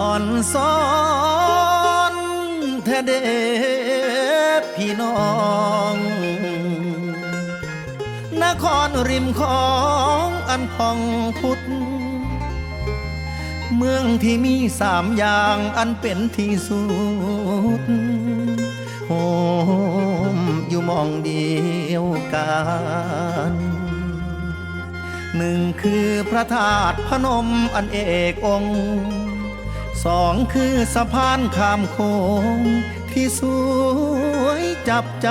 อ่อนซ้อนแท้เด้พี่น้อง นครริมของอันพองพุทธเมืองที่มีสามอย่างอันเป็นที่สุดโฮมอยู่มองเดียวกันหนึ่งคือพระธาตุพนมอันเอกองค์ สองคือสะพานข้ามโค้งที่สวยจับใจ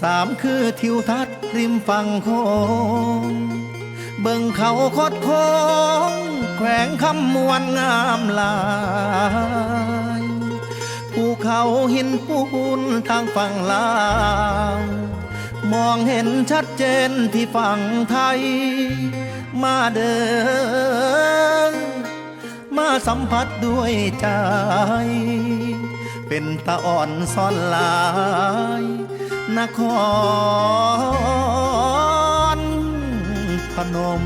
สามคือทิวทัศน์ริมฝั่งโค้งเบิ่งเขาคดโค้งแขวงคำมวนงามหลายภูเขาหินปูนทางฝั่งลาวมองเห็นชัดเจนที่ฝั่งไทย มาเดิน สัมผัสด้วยใจ เป็นตาอ่อนซ่อนลายนครพนม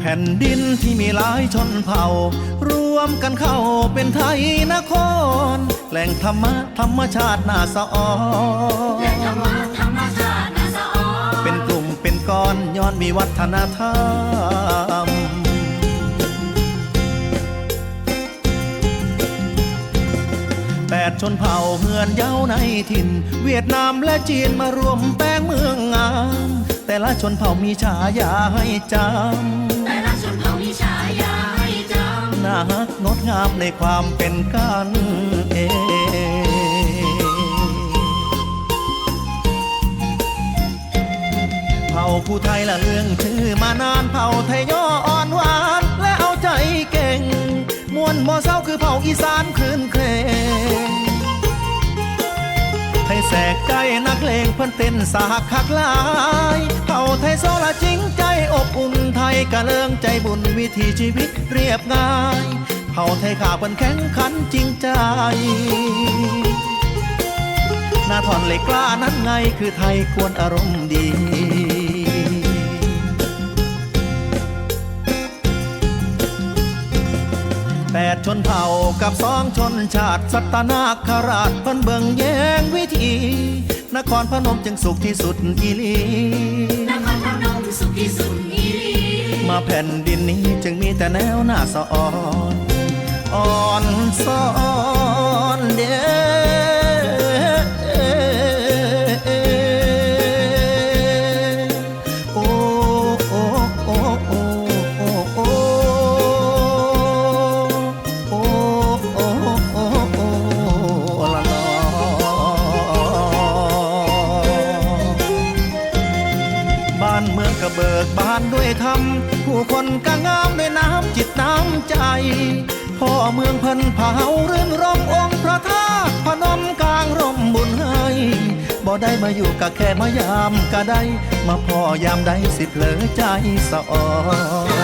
แผ่นดินที่มีหลายชนเผ่า รวมกันเข้าเป็นไทยนคร แหล่งธรรมะธรรมชาติน่าสะออนธรรมะธรรมชาติน่าสะออนเป็นกลุ่มเป็นก้อนย้อนมีวัฒนธรรมแปดชนเผ่าเฮือนเย้าในถิ่น เวียดนามและจีนมารวมแป้งเมืองงาม แต่ละชนเผ่ามีฉายาให้จำ น่าฮักงดงามในความเป็นกันเองเผ่าผู้ไทยละเรื่องชื่อมานานเผ่าไทยย่ออ่อนหวาน และเอาใจเก่ง มวนมอเศร้าคือเผ่าอีสานคืนเครง ไทยแสกใจนักเลงเพิ่นเต้นสาคักลายเผ่าไทยโซละจริงใจอบอุ่นไทยกระเลิงใจบุญวิถีชีวิตเรียบง่ายเผ่าไทยขาเพิ่นแข็งขันจริงใจหน้าทอนเหล็กกล้านั้นไงคือไทยควรอารมณ์ดี แปดชนเผ่ากับสองชนชาติสัตนาคราชเพิ่นเบิ่งแยงวิธี นครพนมจึงสุขที่สุดอีหลีำนครพนมสุขที่สุดอีหลีมาแผ่นดินนี้จึงมีแต่แนวหน้าสะอ่อนอ่อนซ้อนานด้วยธรรมผู้คนก็งามด้วยน้ำจิตน้ำใจ พ่อเมืองเพันเผาเรื่นรมองค์พระธาตุพนมกลางร่มบุญให้บ่ได้มาอยู่กะแค่มายามก็ได้ มาพ่อยามใดสิเพลอใจสะอ่อน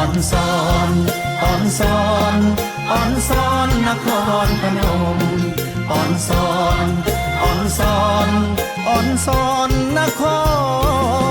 อ่อนซอนอ่อนซอนอ่อนซอนนครพนมอ่อนซอนอ่อนซอนอ่อนซอนนคร